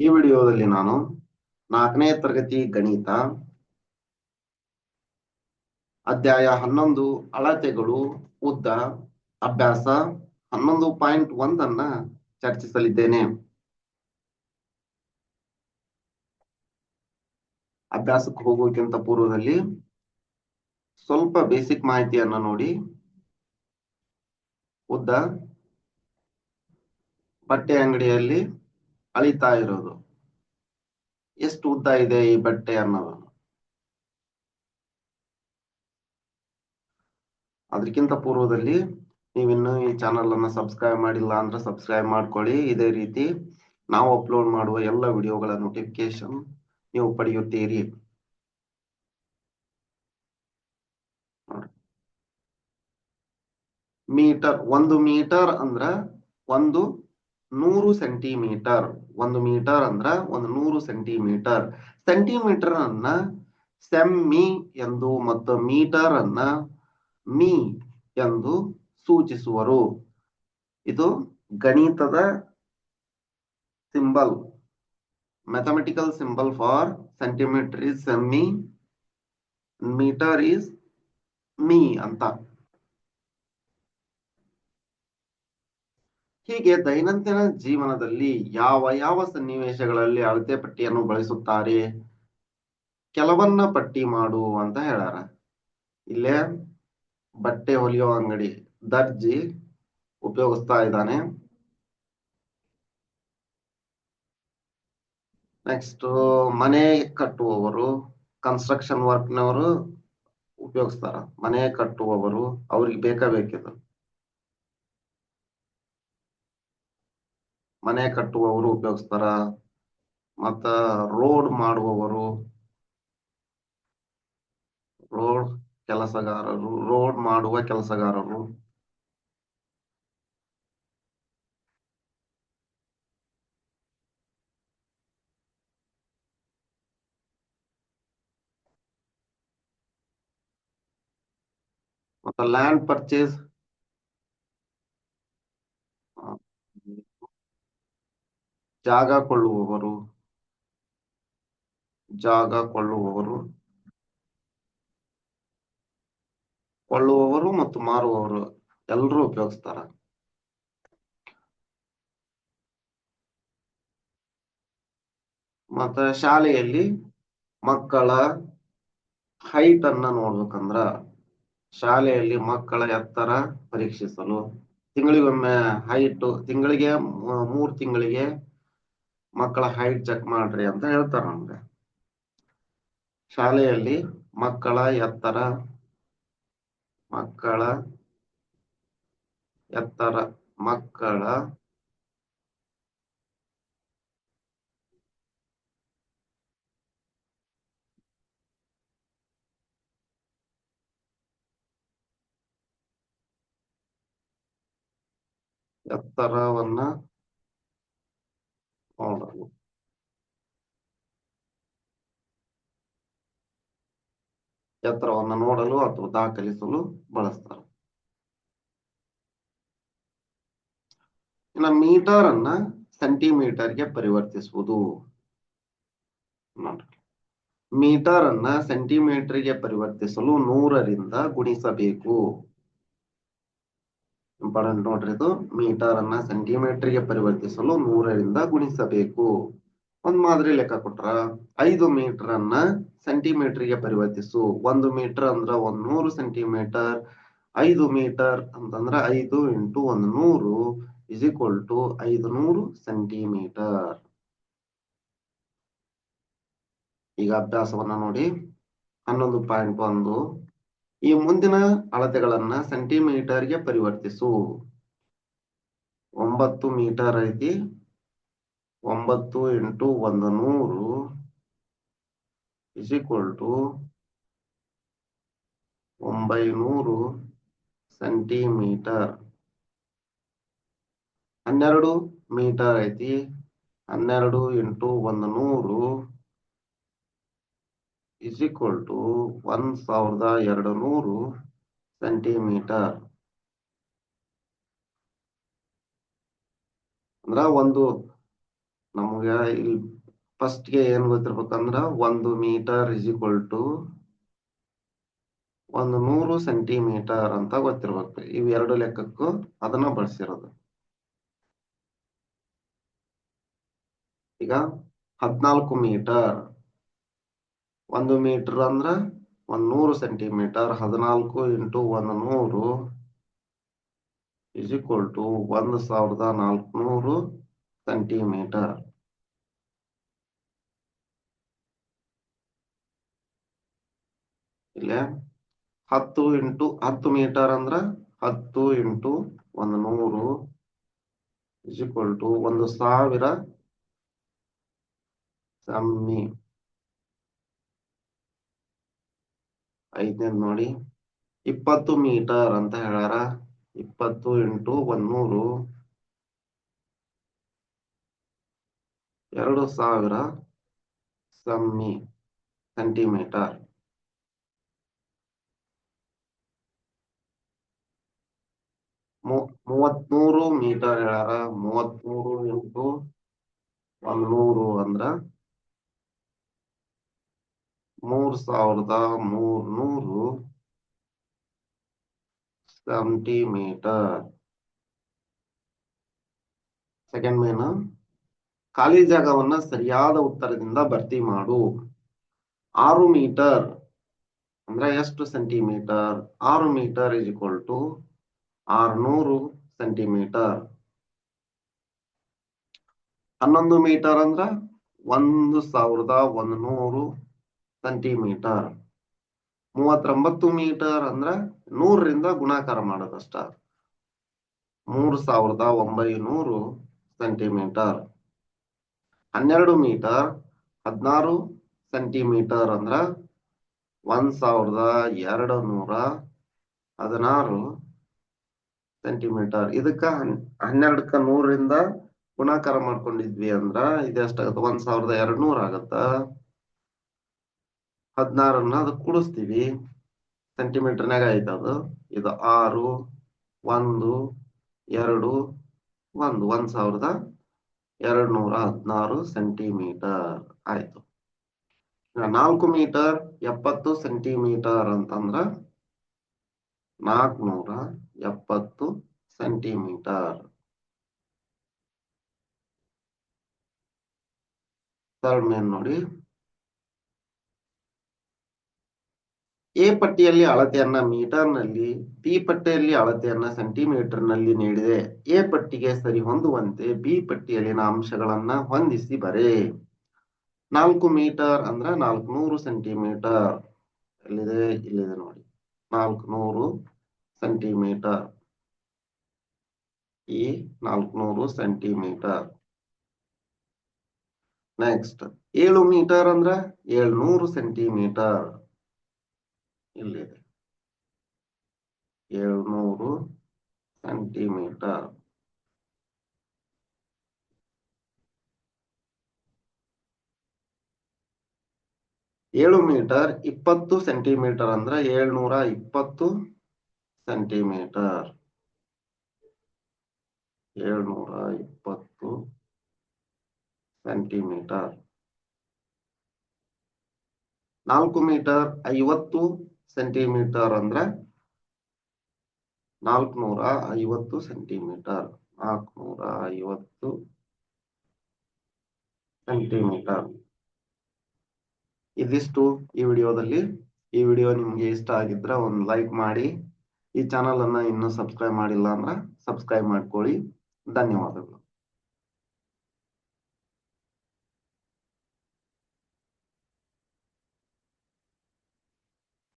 ಈ ವಿಡಿಯೋದಲ್ಲಿ ನಾನು ನಾಲ್ಕನೇ ತರಗತಿ ಗಣಿತ ಅಧ್ಯಾಯ ಹನ್ನೊಂದು ಅಳತೆಗಳು, ಉದ್ದ, ಅಭ್ಯಾಸ ಹನ್ನೊಂದು ಪಾಯಿಂಟ್ ಒಂದನ್ನ ಚರ್ಚಿಸಲಿದ್ದೇನೆ. ಅಭ್ಯಾಸಕ್ಕೆ ಹೋಗೋಕ್ಕಿಂತ ಪೂರ್ವದಲ್ಲಿ ಸ್ವಲ್ಪ ಬೇಸಿಕ್ ಮಾಹಿತಿಯನ್ನ ನೋಡಿ. ಉದ್ದ, ಬಟ್ಟೆ ಅಂಗಡಿಯಲ್ಲಿ ಅಳಿತಾ ಇರೋದು. ಎಷ್ಟು ಉದ್ದ ಇದೆ ಈ ಬಟ್ಟೆ ಅನ್ನೋದು ಅದಕ್ಕಿಂತ ಪೂರ್ವದಲ್ಲಿ ನೀವಿನ್ನು ಈ ಚಾನಲ್ ಅನ್ನ ಸಬ್ಸ್ಕ್ರೈಬ್ ಮಾಡಿಲ್ಲ ಅಂದ್ರೆ ಸಬ್ಸ್ಕ್ರೈಬ್ ಮಾಡ್ಕೊಳ್ಳಿ. ಇದೇ ರೀತಿ ನಾವು ಅಪ್ಲೋಡ್ ಮಾಡುವ ಎಲ್ಲ ವಿಡಿಯೋಗಳ ನೋಟಿಫಿಕೇಶನ್ ನೀವು ಪಡೆಯುತ್ತೀರಿ. ಮೀಟರ್ ಒಂದು ಮೀಟರ್ ಅಂದ್ರ ಒಂದು ನೂರು ಸೆಂಟಿಮೀಟರ್, ಒಂದು ಮೀಟರ್ ಅಂದ್ರ ಒಂದು ನೂರು ಸೆಂಟಿಮೀಟರ್. ಸೆಂಟಿಮೀಟರ್ ಅನ್ನ ಸೆಮ್ಮಿ ಎಂದು ಮತ್ತು ಮೀಟರ್ ಅನ್ನ ಮೀ ಎಂದು ಸೂಚಿಸುವರು. ಇದು ಗಣಿತದ symbol, mathematical symbol for centimetre is cm, metre is me ಅಂತ. ಹೀಗೆ ದೈನಂದಿನ ಜೀವನದಲ್ಲಿ ಯಾವ ಯಾವ ಸನ್ನಿವೇಶಗಳಲ್ಲಿ ಅಳತೆ ಪಟ್ಟಿಯನ್ನು ಬಳಸುತ್ತಾರೆ? ಕೆಲವನ್ನ ಪಟ್ಟಿ ಮಾಡು ಅಂತ ಹೇಳಾರ ಇಲ್ಲೇ ಬಟ್ಟೆ ಹೊಲಿಯೋ ಅಂಗಡಿ ದರ್ಜಿ ಉಪಯೋಗಿಸ್ತಾ ಇದ್ದಾನೆ. ನೆಕ್ಸ್ಟ್ ಮನೆ ಕಟ್ಟುವವರು ಕನ್ಸ್ಟ್ರಕ್ಷನ್ ವರ್ಕ್ನವರು ಉಪಯೋಗಿಸ್ತಾರ. ಮನೆ ಕಟ್ಟುವವರು, ಅವ್ರಿಗೆ ಬೇಕಾ ಬೇಕಿದು ಮನೆ ಕಟ್ಟುವವರು ಉಪಯೋಗಿಸ್ತಾರ ಮತ್ತ ರೋಡ್ ಮಾಡುವವರು ರೋಡ್ ಕೆಲಸಗಾರರು ರೋಡ್ ಮಾಡುವ ಕೆಲಸಗಾರರು. ಮತ್ತ ಲ್ಯಾಂಡ್ ಪರ್ಚೇಸ್ ಜಾಗ ಕೊಳ್ಳುವವರು ಜಾಗ ಕೊಳ್ಳುವವರು ಕೊಳ್ಳುವವರು ಮತ್ತು ಮಾರುವವರು ಎಲ್ಲರೂ ಉಪಯೋಗಿಸ್ತಾರ. ಮತ್ತ ಶಾಲೆಯಲ್ಲಿ ಮಕ್ಕಳ ಹೈಟ್ ಅನ್ನ ನೋಡ್ಬೇಕಂದ್ರ ಶಾಲೆಯಲ್ಲಿ ಮಕ್ಕಳ ಎತ್ತರ ಪರೀಕ್ಷಿಸಲು ತಿಂಗಳಿಗೊಮ್ಮೆ ಹೈಟ್ ತಿಂಗಳಿಗೆ ಮೂರ್ ತಿಂಗಳಿಗೆ ಮಕ್ಕಳ ಹೈಟ್ ಚೆಕ್ ಮಾಡ್ರಿ ಅಂತ ಹೇಳ್ತಾರ ನಮ್ಗೆ. ಶಾಲೆಯಲ್ಲಿ ಮಕ್ಕಳ ಎತ್ತರ ಮಕ್ಕಳ ಎತ್ತರ ಮಕ್ಕಳ ಎತ್ತರವನ್ನ ನೋಡಲು ಎತ್ತರವನ್ನು ನೋಡಲು ಅಥವಾ ದಾಖಲಿಸಲು ಬಳಸ್ತಾರೆ ಇನ್ನು ಮೀಟರ್ ಅನ್ನ ಸೆಂಟಿಮೀಟರ್ಗೆ ಪರಿವರ್ತಿಸುವುದು. ನೋಡ್ರಿ. ಮೀಟರ್ ಅನ್ನ ಸೆಂಟಿಮೀಟರ್ಗೆ ಪರಿವರ್ತಿಸಲು ನೂರರಿಂದ ಗುಣಿಸಬೇಕು. ಇಂಪಾರ್ಟೆಂಟ್ ನೋಡ್ರಿ ಇದು ಮೀಟರ್ ಅನ್ನ ಸೆಂಟಿಮೀಟರ್ಗೆ ಪರಿವರ್ತಿಸಲು ನೂರರಿಂದ ಗುಣಿಸಬೇಕು. ಒಂದ್ ಮಾದರಿ ಲೆಕ್ಕ ಕೊಟ್ರ, ಐದು ಮೀಟರ್ ಅನ್ನ ಸೆಂಟಿಮೀಟರ್ಗೆ ಪರಿವರ್ತಿಸು. ಒಂದು ಮೀಟರ್ ಅಂದ್ರ ಒಂದ್ ನೂರು ಸೆಂಟಿಮೀಟರ್ ಐದು ಮೀಟರ್ ಅಂತಂದ್ರ ಐದು ಇಂಟು ಒಂದ್ ನೂರು ಇಸ್ ಈಕ್ವಲ್ ಟು ಐದು ನೂರು ಸೆಂಟಿಮೀಟರ್ ಈಗ ಅಭ್ಯಾಸವನ್ನ ನೋಡಿ. ಹನ್ನೊಂದು ಪಾಯಿಂಟ್ ಒಂದು. ಈ ಮುಂದಿನ ಅಳತೆಗಳನ್ನ ಸೆಂಟಿಮೀಟರ್ಗೆ ಪರಿವರ್ತಿಸು. ಒಂಬತ್ತು ಮೀಟರ್ ಐತಿ. ಒಂಬತ್ತು ಇಂಟು ಒಂದು ನೂರು ಈಕ್ವಲ್ ಟು ಒಂಬೈನೂರು ಸೆಂಟಿಮೀಟರ್ ಹನ್ನೆರಡು ಮೀಟರ್ ಐತಿ. ಹನ್ನೆರಡು ಇಂಟು ಒಂದು ನೂರು ಇಸ್ ಈಕ್ವಲ್ ಟು ಒಂದ್ ಸಾವಿರದ ಎರಡು ನೂರು ಸೆಂಟಿಮೀಟರ್ ಅಂದ್ರ ಒಂದು ನಮಗೆ ಇಲ್ಲಿ ಫಸ್ಟ್ಗೆ ಏನ್ ಗೊತ್ತಿರ್ಬೇಕಂದ್ರ ಒಂದು ಮೀಟರ್ ಇಸ್ ಈಕ್ವಲ್ ಟು ಒಂದು ನೂರು ಸೆಂಟಿಮೀಟರ್ ಅಂತ ಗೊತ್ತಿರ್ಬೇಕು. ಇವೆರಡು ಲೆಕ್ಕಕ್ಕೂ ಅದನ್ನ ಬಳಸಿರೋದು. ಈಗ ಹದ್ನಾಲ್ಕು ಮೀಟರ್ ಒಂದು ಮೀಟರ್ ಅಂದ್ರ ಒಂದ್ ನೂರು ಸೆಂಟಿಮೀಟರ್ ಹದಿನಾಲ್ಕು ಇಂಟು ಒಂದು ನೂರು ಇಸ್ ಈಕ್ವಲ್ ಟು ಒಂದು ಸಾವಿರದ ನಾಲ್ಕುನೂರು ಸೆಂಟಿಮೀಟರ್ ಇಲ್ಲ? ಹತ್ತು ಇಂಟು, ಹತ್ತು ಮೀಟರ್ ಅಂದ್ರ ಹತ್ತು ಇಂಟು ಒಂದ್ ನೂರು ಇಸ್ ಈಕ್ವಲ್ ಟು ಒಂದು ಸಾವಿರ ಸಮ್ಮಿ. ಐದನೇದ್ ನೋಡಿ. ಇಪ್ಪತ್ತು ಮೀಟರ್ ಅಂತ ಹೇಳಾರ ಇಪ್ಪತ್ತು ಇಂಟು ಒಂದ್ನೂರು ಎರಡು ಸಾವಿರ ಸಮ್ಮಿ ಸೆಂಟಿಮೀಟರ್. ಮೂವತ್ಮೂರು ಮೀಟರ್ ಹೇಳಾರ ಮೂವತ್ಮೂರು ಇಂಟು ಒಂದ್ನೂರು ಅಂದ್ರ ಮೂರ್ ಸಾವಿರದ ಮೂರ್ನೂರು ಸೆಂಟಿಮೀಟರ್ ಸೆಕೆಂಡ್ ಮೇನ ಖಾಲಿ ಜಾಗವನ್ನ ಸರಿಯಾದ ಉತ್ತರದಿಂದ ಭರ್ತಿ ಮಾಡು. ಆರು ಮೀಟರ್ ಅಂದ್ರೆ ಎಷ್ಟು ಸೆಂಟಿಮೀಟರ್ ಆರು ಮೀಟರ್ ಇಸ್ ಈಕ್ವಲ್ ಟು ಆರ್ನೂರು ಸೆಂಟಿಮೀಟರ್ ಹನ್ನೊಂದು ಮೀಟರ್ ಅಂದ್ರ ಒಂದು ಸಾವಿರದ ಒಂದು ನೂರು ಸೆಂಟಿಮೀಟರ್ ಮೂವತ್ತೊಂಬತ್ತು ಮೀಟರ್ ಅಂದ್ರ ನೂರರಿಂದ ಗುಣಾಕಾರ ಮಾಡೋದಷ್ಟ ಮೂರು ಸಾವಿರದ ಒಂಬೈನೂರು ಸೆಂಟಿಮೀಟರ್ ಹನ್ನೆರಡು ಮೀಟರ್, ಹದಿನಾರು ಸೆಂಟಿಮೀಟರ್ ಅಂದ್ರ ಒಂದ್ ಸಾವಿರದ ಎರಡು ನೂರ ಹದಿನಾರು ಸೆಂಟಿಮೀಟರ್ ಇದಕ್ಕ ಹನ್ನೆರಡಕ್ಕ ನೂರರಿಂದ ಗುಣಾಕಾರ ಮಾಡ್ಕೊಂಡಿದ್ವಿ ಅಂದ್ರ ಇದೆಷ್ಟಾಗತ್ತ ಒಂದ್ ಸಾವಿರದ ಎರಡ್ ನೂರ ಆಗತ್ತ? ಹದಿನಾರನ್ನ ಅದು ಕೂಡಿಸ್ತೀವಿ. ಸೆಂಟಿಮೀಟರ್ನಾಗ ಐತೆ ಅದು. ಇದು ಆರು, ಒಂದು, ಎರಡು, ಒಂದು. ಒಂದ್ ಸಾವಿರದ ಎರಡು ನೂರ ಹದಿನಾರು ಸೆಂಟಿಮೀಟರ್ ಆಯ್ತು. ನಾಲ್ಕು ಮೀಟರ್ ಎಪ್ಪತ್ತು ಸೆಂಟಿಮೀಟರ್ ಅಂತಂದ್ರ ನಾಲ್ಕುನೂರ ಎಪ್ಪತ್ತು ಸೆಂಟಿಮೀಟರ್ ಥರ್ಡ್ ಮೇನ್ ನೋಡಿ. ಎ ಪಟ್ಟಿಯಲ್ಲಿ ಅಳತೆಯನ್ನ ಮೀಟರ್ನಲ್ಲಿ ಬಿ ಪಟ್ಟಿಯಲ್ಲಿ ಅಳತೆಯನ್ನ ಸೆಂಟಿಮೀಟರ್ನಲ್ಲಿ ನೀಡಿದೆ. ಎ ಪಟ್ಟಿಗೆ ಸರಿ ಹೊಂದುವಂತೆ ಬಿ ಪಟ್ಟಿಯಲ್ಲಿನ ಅಂಶಗಳನ್ನ ಹೊಂದಿಸಿ ಬರೆ. ನಾಲ್ಕು ಮೀಟರ್ ಅಂದ್ರ ನಾಲ್ಕುನೂರು ಸೆಂಟಿಮೀಟರ್. ಎಲ್ಲಿದೆ? ಇಲ್ಲಿದೆ ನೋಡಿ. ನಾಲ್ಕುನೂರು ಸೆಂಟಿಮೀಟರ್. ಈ ನಾಲ್ಕುನೂರು ಸೆಂಟಿಮೀಟರ್. ನೆಕ್ಸ್ಟ್ ಏಳು ಮೀಟರ್ ಅಂದ್ರ ಏಳ್ನೂರು ಸೆಂಟಿಮೀಟರ್. ಇಲ್ಲಿದೆ ಏಳ್ನೂರು ಸೆಂಟಿಮೀಟರ್. ಏಳು ಮೀಟರ್ ಇಪ್ಪತ್ತು ಸೆಂಟಿಮೀಟರ್ ಅಂದ್ರೆ ಏಳ್ನೂರ ಇಪ್ಪತ್ತು ಸೆಂಟಿಮೀಟರ್. ಏಳ್ನೂರ ಇಪ್ಪತ್ತು ಸೆಂಟಿಮೀಟರ್. ನಾಲ್ಕು ಮೀಟರ್ ಐವತ್ತು ಸೆಂಟಿಮೀಟರ್ ಅಂದ್ರ ನಾಲ್ಕುನೂರ ಐವತ್ತು ಸೆಂಟಿಮೀಟರ್. ನಾಲ್ಕುನೂರ ಐವತ್ತು ಸೆಂಟಿಮೀಟರ್. ಇದಿಷ್ಟು ಈ ವಿಡಿಯೋದಲ್ಲಿ. ಈ ವಿಡಿಯೋ ನಿಮ್ಗೆ ಇಷ್ಟ ಆಗಿದ್ರೆ ಒಂದು ಲೈಕ್ ಮಾಡಿ. ಈ ಚಾನಲ್ ಅನ್ನ ಇನ್ನೂ ಸಬ್ಸ್ಕ್ರೈಬ್ ಮಾಡಿಲ್ಲ ಅಂದ್ರೆ ಸಬ್ಸ್ಕ್ರೈಬ್ ಮಾಡ್ಕೊಳ್ಳಿ. ಧನ್ಯವಾದಗಳು.